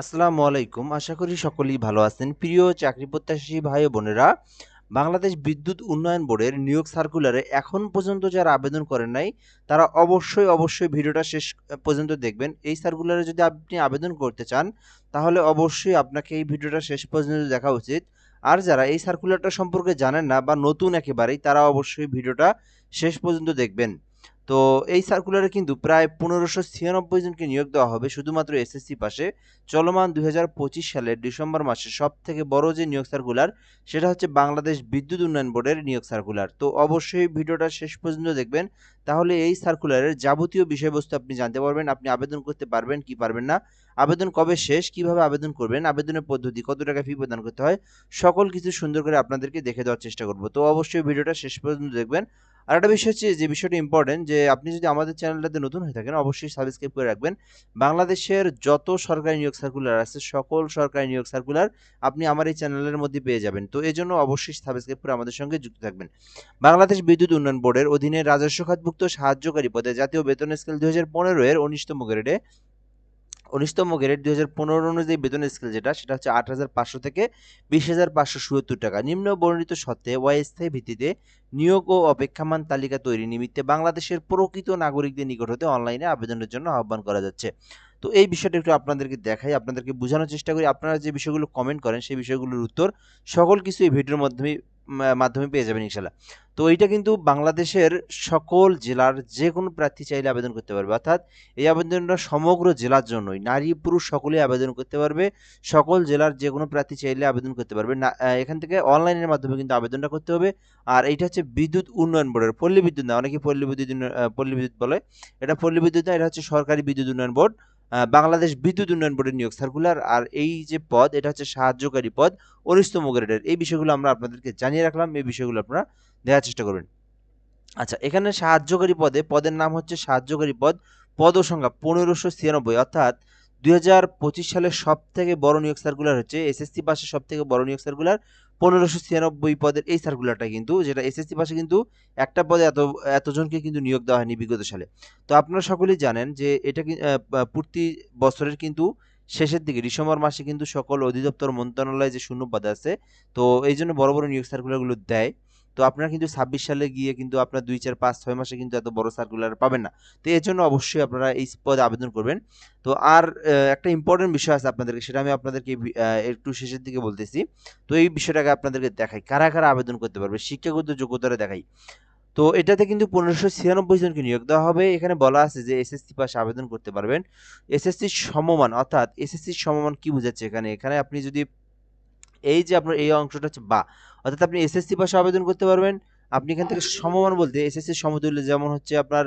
আসসালামু আলাইকুম। আশা করি সকলেই ভালো আছেন। প্রিয় চাকরি প্রত্যাশী ভাই বোনেরা, বাংলাদেশ বিদ্যুৎ উন্নয়ন বোর্ডের নিয়োগ সার্কুলারে এখন পর্যন্ত যারা আবেদন করেন নাই, তারা অবশ্যই অবশ্যই ভিডিওটা শেষ পর্যন্ত দেখবেন। এই সার্কুলারে যদি আপনি আবেদন করতে চান, তাহলে অবশ্যই আপনাকে এই ভিডিওটা শেষ পর্যন্ত দেখা উচিত। আর যারা এই সার্কুলারটা সম্পর্কে জানেন না বা নতুন একেবারেই, তারা অবশ্যই ভিডিওটা শেষ পর্যন্ত দেখবেন। তো এই সার্কুলারে কিন্তু প্রায় পনেরোশো ছিয়ানব্বই জনকে নিয়োগ দেওয়া হবে শুধুমাত্র এসএসসি পাশে। চলমান দুই হাজার পঁচিশ সালের ডিসেম্বর মাসে সব থেকে বড় যে নিয়োগ সার্কুলার সেটা হচ্ছে বাংলাদেশ বিদ্যুৎ উন্নয়ন বোর্ডের নিয়োগ সার্কুলার তো অবশ্যই ভিডিওটা শেষ পর্যন্ত দেখবেন। তাহলে এই সার্কুলারের যাবতীয় বিষয়বস্তু আপনি জানতে পারবেন, আপনি আবেদন করতে পারবেন কি পারবেন না। আবেদন কবে শেষ? কীভাবে আবেদন করবেন? আবেদনের পদ্ধতি, কত টাকা ফি প্রদান করতে হয়? সকল কিছু সুন্দর করে আপনাদেরকে দেখে দেওয়ার চেষ্টা করব। তো অবশ্যই ভিডিওটা শেষ পর্যন্ত দেখবেন। আর একটা বিষয় হচ্ছে যে, বিষয়টি ইম্পর্টেন্ট যে, আপনি যদি আমাদের চ্যানেলটাতে নতুন হয়ে থাকেন, অবশ্যই সাবস্ক্রাইব করে রাখবেন। বাংলাদেশের যত সরকারি নিয়োগ সার্কুলার আছে, সকল সরকারি নিয়োগ সার্কুলার আপনি আমার এই চ্যানেলের মধ্যে পেয়ে যাবেন। তো এই জন্য অবশ্যই সাবস্ক্রাইব করে আমাদের সঙ্গে যুক্ত থাকবেন। বাংলাদেশ বিদ্যুৎ উন্নয়ন বোর্ডের অধীনে রাজস্ব খাতভুক্ত সাহায্যকারী পদে জাতীয় বেতন স্কেল দুই হাজার পনেরো এর উনিশতম গ্রেডে উনিশতম গ্রেড দুই হাজার পনেরো অনুযায়ী বেতন স্কেল যেটা, সেটা হচ্ছে আট হাজার পাঁচশো থেকে বিশ হাজার পাঁচশো সত্তর টাকা। নিম্ন বর্ণিত সত্ত্বে অস্থায়ী ভিত্তিতে নিয়োগ ও অপেক্ষামান তালিকা তৈরি নিমিত্তে বাংলাদেশের প্রকৃত নাগরিকদের নিকট হতে অনলাইনে আবেদনের জন্য আহ্বান করা যাচ্ছে। তো এই বিষয়টা একটু আপনাদেরকে দেখাই, আপনাদেরকে বোঝানোর চেষ্টা করি। আপনারা যে বিষয়গুলো কমেন্ট করেন, সেই বিষয়গুলোর উত্তর সকল কিছু এই ভিডিওর মাধ্যমে মাধ্যমে পেয়ে যাবেন ইনশাল্লাহ তো এইটা কিন্তু বাংলাদেশের সকল জেলার যে কোনো প্রার্থী চাইলে আবেদন করতে পারবে। অর্থাৎ এই আবেদনটা সমগ্র জেলার জন্যই। নারী পুরুষ সকলেই আবেদন করতে পারবে। সকল জেলার যে কোনো প্রার্থী চাইলে আবেদন করতে পারবে। না এখান থেকে অনলাইনের মাধ্যমে কিন্তু আবেদনটা করতে হবে। আর এইটা হচ্ছে বিদ্যুৎ উন্নয়ন বোর্ডের, পল্লী বিদ্যুৎ না, অনেকে পল্লী বিদ্যুৎ পল্লী বিদ্যুৎ বলে। এটা পল্লী বিদ্যুৎ না, এটা হচ্ছে সরকারি বিদ্যুৎ উন্নয়ন বোর্ড। বাংলাদেশ বিদ্যুৎ উন্নয়ন বোর্ডের নিয়োগ সার্কুলার। আর এই যে পদ, এটা হচ্ছে সাহায্যকারী পদ অনিস্তম গ্রেডের এই বিষয়গুলো আমরা আপনাদেরকে জানিয়ে রাখলাম। এই বিষয়গুলো আপনারা দেওয়ার চেষ্টা করবেন। আচ্ছা এখানে সাহায্যকারী পদে, পদের নাম হচ্ছে সাহায্যকারী পদ পদ সংখ্যা পনেরোশো ছিয়ানব্বই, অর্থাৎ দুই হাজার পঁচিশ সালের সব থেকে বড় নিয়োগ সার্কুলার হচ্ছে এসএসসি পাশে সব থেকে বড় নিয়োগ সার্কুলার পনেরোশো ছিয়ানব্বই পদের এই সার্কুলারটা কিন্তু, যেটা এসএসসি পাশে কিন্তু একটা পদে এত, এতজনকে কিন্তু নিয়োগ দেওয়া হয়নি বিগত সালে। তো আপনারা সকলেই জানেন যে এটা প্রতি বছরের কিন্তু শেষের দিকে, ডিসেম্বর মাসে কিন্তু সকল অধিদপ্তর, মন্ত্রণালয়ে যে শূন্য পদ আছে, তো এই জন্য বড় বড় নিয়োগ সার্কুলারগুলো দেয়। তো আপনারা কিন্তু ছাব্বিশ সালে গিয়ে কিন্তু আপনার দুই, চার, পাঁচ, ছয় মাসে কিন্তু এত বড় সার্কুলার পাবেন না। তো এর জন্য অবশ্যই আপনারা এই পদে আবেদন করবেন। তো আর একটা ইম্পর্টেন্ট বিষয় আছে আপনাদেরকে, সেটা আমি আপনাদেরকে একটু শেষের দিকে বলতেছি। তো এই বিষয়টাকে আপনাদেরকে দেখাই, কারা কারা আবেদন করতে পারবে, শিক্ষাগত যোগ্যতারা দেখাই। তো এটাতে কিন্তু পনেরোশো ছিয়ানব্বই জনকে নিয়োগ দেওয়া হবে। এখানে বলা আছে যে এসএসসি পাশে আবেদন করতে পারবেন। এসএসসি সমমান, অর্থাৎ এসএসসি সমমান কি বোঝাচ্ছে এখানে? এখানে আপনি যদি এই যে আপনার এই অংশটা হচ্ছে বা অর্থাৎ আপনি এসএসসি পাশে আবেদন করতে পারবেন। আপনি এখান থেকে সমমান বলতে এসএসসি সমতুল্য যেমন হচ্ছে আপনার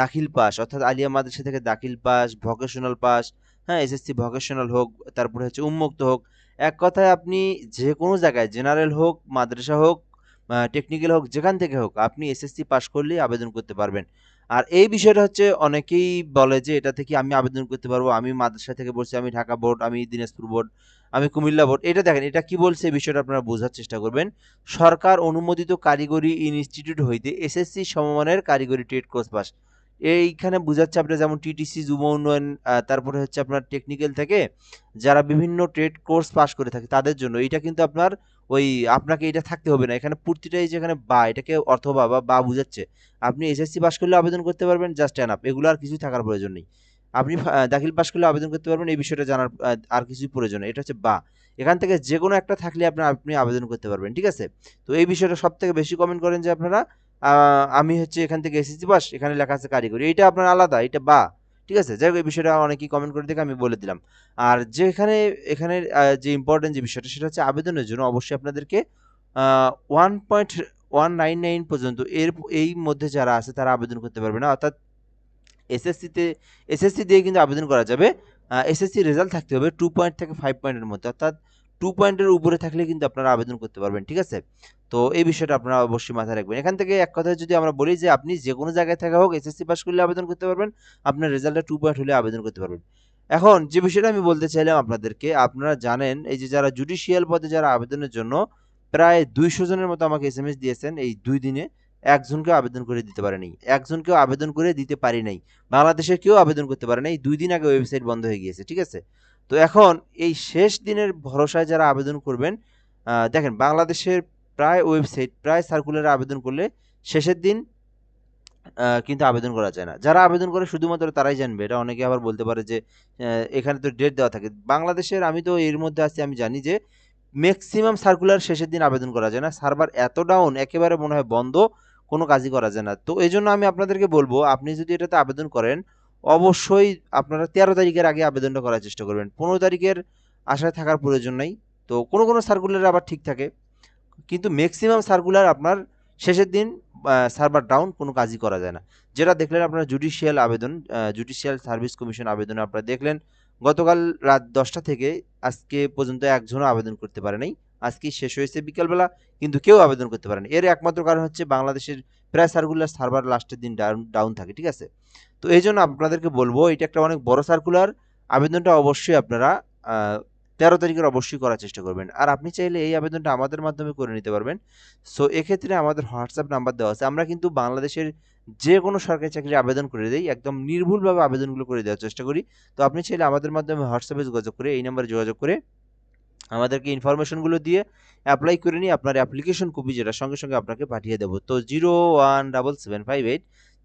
দাখিল পাস, অর্থাৎ আলিয়া মাদ্রাসা থেকে দাখিল পাস ভোকেশনাল পাস হ্যাঁ এসএসসি ভোকেশনাল হোক, তারপরে হচ্ছে উন্মুক্ত হোক। এক কথায় আপনি যে কোনো জায়গায় জেনারেল হোক, মাদ্রাসা হোক টেকনিক্যাল হোক, যেখান থেকে হোক, আপনি এসএসসি পাস করলেই আবেদন করতে পারবেন। আর এই বিষয়টা হচ্ছে অনেকেই বলে যে, এটা থেকে আমি আবেদন করতে পারব। আমি মাদ্রাসা থেকে বলছি আমি ঢাকা বোর্ড, আমি দিনাজপুর বোর্ড। আমি কুমিল্লা বোর্ড এটা দেখেন, এটা কি বলছে বিষয়টা আপনারা বোঝার চেষ্টা করবেন। সরকার অনুমোদিত কারিগরি ইনস্টিটিউট হইতে এসএসসি সমমানের কারিগরি ট্রেড কোর্স পাস। এইখানে বোঝাচ্ছে আপনার যেমন টিটিসি, যুব উন্নয়ন তারপরে হচ্ছে আপনার টেকনিক্যাল থেকে যারা বিভিন্ন ট্রেড কোর্স পাস করে থাকে তাদের জন্য। এটা কিন্তু আপনার ওই আপনাকে এটা থাকতে হবে না। এখানে পূর্তিটাই যেখানে বা, এটাকে অথবা বা বা বুঝাচ্ছে। আপনি এসএসসি পাস করলে আবেদন করতে পারবেন, জাস্ট অ্যান আপ এগুলো আর কিছুই থাকার প্রয়োজন নেই। আপনি দাখিল পাস করলে আবেদন করতে পারবেন, এই বিষয়টা জানার আর কিছুই প্রয়োজন এটা হচ্ছে বা। এখান থেকে যে কোনো একটা থাকলে আপনার আপনি আবেদন করতে পারবেন, ঠিক আছে? তো এই বিষয়টা সব থেকে বেশি কমেন্ট করেন যে আপনারা আমি হচ্ছে এখান থেকে এসএসসি পাস, এখানে লেখা আছে কারিগরি। এইটা আপনার আলাদা এটা বা, ঠিক আছে? যাই হোক, এই বিষয়টা অনেকেই কমেন্ট করে দেখে আমি বলে দিলাম। আর যেখানে, এখানে যে ইম্পর্টেন্ট যে বিষয়টা, সেটা হচ্ছে আবেদনের জন্য অবশ্যই আপনাদেরকে one point one nine nine পর্যন্ত এর, এই মধ্যে যারা আছে তারা আবেদন করতে পারবে না। অর্থাৎ এসএসসিতে এসএসসি দিয়ে কিন্তু আবেদন করা যাবে। এসএসসি রেজাল্ট থাকতে হবে টু পয়েন্ট থেকে ফাইভ পয়েন্টের মধ্যে। অর্থাৎ টু পয়েন্টের উপরে থাকলে কিন্তু আপনারা আবেদন করতে পারবেন, ঠিক আছে? তো এই বিষয়টা আপনারা অবশ্যই মাথায় রাখবেন। এখান থেকে এক কথায় যদি আমরা বলি যে আপনি যে কোনো জায়গায় থাকা হোক এসএসসি পাস করলে আবেদন করতে পারবেন, আপনার রেজাল্টটা টু পয়েন্ট হলে আবেদন করতে পারবেন। এখন যে বিষয়টা আমি বলতে চাইলাম আপনাদেরকে, আপনারা জানেন, এই যে যারা জুডিশিয়াল পদে যারা আবেদনের জন্য প্রায় দুইশো জনের মতো আমাকে এস এম এস দিয়েছেন এই দুই দিনে। একজনকেও আবেদন করে দিতে পারে নাই। একজনকেও আবেদন করে দিতে পারি নাই। বাংলাদেশের কেউ আবেদন করতে পারে নাই। দুই দিন আগে ওয়েবসাইট বন্ধ হয়ে গিয়েছে, ঠিক আছে? তো এখন এই শেষ দিনের ভরসায় যারা আবেদন করবেন দেখেন বাংলাদেশের প্রায় ওয়েবসাইট প্রায় সার্কুলারে আবেদন করলে শেষের দিন কিন্তু আবেদন করা যায় না। যারা আবেদন করে শুধুমাত্র তারাই জানবে। এটা অনেকে আবার বলতে পারে যে এখানে তো ডেট দেওয়া থাকে। বাংলাদেশের আমি তো এর মধ্যে আছি, আমি জানি যে ম্যাক্সিমাম সার্কুলার শেষের দিন আবেদন করা যায় না। সার্ভার এত ডাউন একেবারে মনে হয় বন্ধ। কোনো কাজই করা যায় না। তো এই জন্য আমি আপনাদেরকে বলব, আপনি যদি এটাতে আবেদন করেন, অবশ্যই আপনারা তেরো তারিখের আগে আবেদনটা করার চেষ্টা করবেন। পনেরো তারিখের আশায় থাকার প্রয়োজন নাই। তো কোনো কোনো সার্কুলার আবার ঠিক থাকে। কিন্তু ম্যাক্সিমাম সার্কুলার আপনার শেষের দিন সার্ভার ডাউন কোনো কাজই করা যায় না। যেটা দেখলেন আপনার জুডিশিয়াল আবেদন জুডিশিয়াল সার্ভিস কমিশন আবেদন আপনারা দেখলেন, গতকাল রাত দশটা থেকে আজকে পর্যন্ত একজনও আবেদন করতে পারে নাই আজকে শেষ হয়েছে বিকালবেলা, কিন্তু কেউ আবেদন করতে পারেনি। এর একমাত্র কারণ হচ্ছে বাংলাদেশের প্রায় সার্কুলার সার্ভার লাস্টের দিন ডাউন ডাউন থাকে, ঠিক আছে? তো এই জন্য আপনাদেরকে বলব, এটা একটা অনেক বড় সার্কুলার আবেদনটা অবশ্যই আপনারা তেরো তারিখের অবশ্যই করার চেষ্টা করবেন। আর আপনি চাইলে এই আবেদনটা আমাদের মাধ্যমে করে নিতে পারবেন। সো এক্ষেত্রে আমাদের হোয়াটসঅ্যাপ নাম্বার দেওয়া আছে। আমরা কিন্তু বাংলাদেশের যে কোনো সরকারি চাকরির আবেদন করে দিই, একদম নির্ভুলভাবে আবেদনগুলো করে দেওয়ার চেষ্টা করি। তো আপনি চাইলে আমাদের মাধ্যমে হোয়াটসঅ্যাপে যোগাযোগ করে, এই নাম্বারে যোগাযোগ করে আমাদেরকে ইনফরমেশনগুলো দিয়ে অ্যাপ্লাই করে নিয়ে আপনার অ্যাপ্লিকেশন কপি যেটা, সঙ্গে সঙ্গে আপনাকে পাঠিয়ে দেবো। তো zero one double seven five eight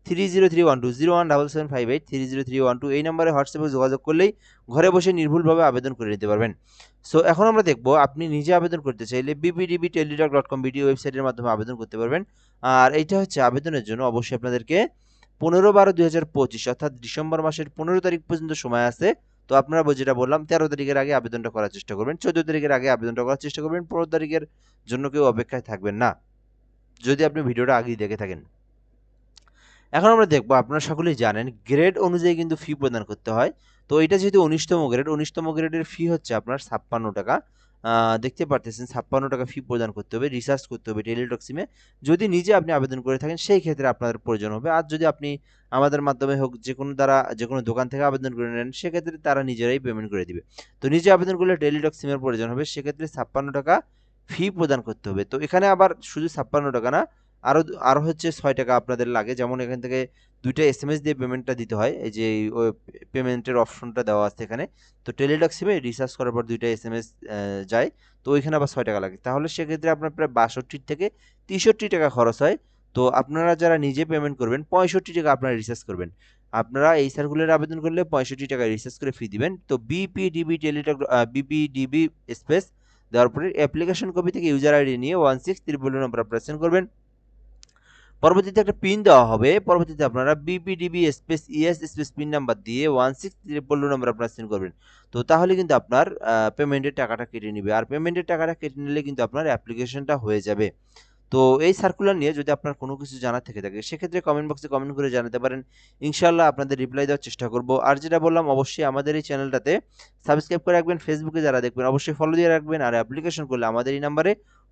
three zero three one two zero one double seven five eight three zero three one two এই নাম্বারে হোয়াটসঅ্যাপে যোগাযোগ করলেই ঘরে বসে নির্ভুলভাবে আবেদন করে নিতে পারবেন। সো এখন আমরা দেখব আপনি নিজে আবেদন করতে চাইলে BPDB teledoc dot com BD ওয়েবসাইটের মাধ্যমে আবেদন করতে পারবেন। আর এইটা হচ্ছে আবেদনের জন্য অবশ্যই আপনাদেরকে পনেরো বারো দুই হাজার পঁচিশ অর্থাৎ ডিসেম্বর মাসের পনেরো তারিখ পর্যন্ত সময় আছে। তো আপনারা যেটা বললাম, তেরো তারিখের আগে আবেদনটা করার চেষ্টা করবেন। চোদ্দ তারিখের আগে আবেদনটা করার চেষ্টা করবেন। পনেরো তারিখের জন্য কেউ অপেক্ষায় থাকবেন না। যদি আপনি ভিডিওটা আগেই দেখে থাকেন। এখন আমরা দেখব, আপনারা সকলেই জানেন গ্রেড অনুযায়ী কিন্তু ফি প্রদান করতে হয়। তো এটা যেহেতু উনিশতম গ্রেড উনিশতম গ্রেডের ফি হচ্ছে আপনার ছাপ্পান্ন টাকা। দেখতে পারতেছেন, ছাপ্পান্ন টাকা ফি প্রদান করতে হবে রিচার্জ করতে হবে টেলিটক সিমে যদি নিজে আপনি আবেদন করে থাকেন, সেই ক্ষেত্রে আপনাদের প্রয়োজন হবে। আর যদি আপনি আমাদের মাধ্যমে হোক যে কোনো দ্বারা যে কোনো দোকান থেকে আবেদন করে নেন, সেক্ষেত্রে তারা নিজেরাই পেমেন্ট করে দিবে। তো নিজে আবেদন করলে টেলিটক সিমের প্রয়োজন হবে, সেক্ষেত্রে ছাপ্পান্ন টাকা ফি প্রদান করতে হবে। তো এখানে আবার শুধু ছাপ্পান্ন টাকা না আরও আরও হচ্ছে ছয় টাকা আপনাদের লাগে। যেমন এখান থেকে দুইটা এস এম এস দিয়ে পেমেন্টটা দিতে হয়। এই যে পেমেন্টের অপশনটা দেওয়া আছে এখানে। তো টেলিটক সিমে রিচার্জ করার পর দুইটা এস এম এস যায়। তো ওইখানে আবার ছয় টাকা লাগে। তাহলে সেক্ষেত্রে আপনার প্রায় বাষট্টি থেকে তেষট্টি টাকা খরচ হয়। তো আপনারা যারা নিজে পেমেন্ট করবেন, পঁয়ষট্টি টাকা আপনারা রিচার্জ করবেন। আপনারা এই সার্কুলার আবেদন করলে পঁয়ষট্টি টাকা রিচার্জ করে ফি দিবেন। তো বিপিডিবি টেলিটক বিপিডিবি স্পেস দেওয়ার পরে অ্যাপ্লিকেশন কপি থেকে ইউজার আইডি নিয়ে ওয়ান সিক্স ত্রিপল নম্বর আপনারা সেন্ড করবেন। পরবর্তীতে একটা পিন দেওয়া হবে। পরবর্তীতে আপনারা BPDB space ES space PIN number দিয়ে ওয়ান সিক্স ট্রিপল নাম্বার আপনারা সেন্ড করবেন। তো তাহলে কিন্তু আপনার পেমেন্টের টাকাটা কেটে নেবে। আর পেমেন্টের টাকাটা কেটে নিলে কিন্তু আপনার অ্যাপ্লিকেশনটা হয়ে যাবে। তো এই সার্কুলার নিয়ে যদি আপনার কোনো কিছু জানার থেকে থাকে, সেক্ষেত্রে কমেন্ট বক্সে কমেন্ট করে জানাতে পারেন। ইনশাল্লাহ আপনাদের রিপ্লাই দেওয়ার চেষ্টা করব। আর যেটা বললাম, অবশ্যই আমাদের এই চ্যানেলটাতে সাবস্ক্রাইব করে রাখবেন। ফেসবুকে যারা দেখবেন, অবশ্যই ফলো দিয়ে রাখবেন। আর অ্যাপ্লিকেশন করলে আমাদের এই নাম্বারে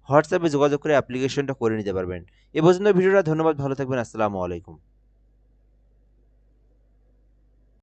হোয়াটসঅ্যাপে যোগাযোগ করে অ্যাপ্লিকেশনটা করে নিতে পারবেন। এ পর্যন্ত ভিডিওটা, ধন্যবাদ, ভালো থাকবেন, আসসালামু আলাইকুম।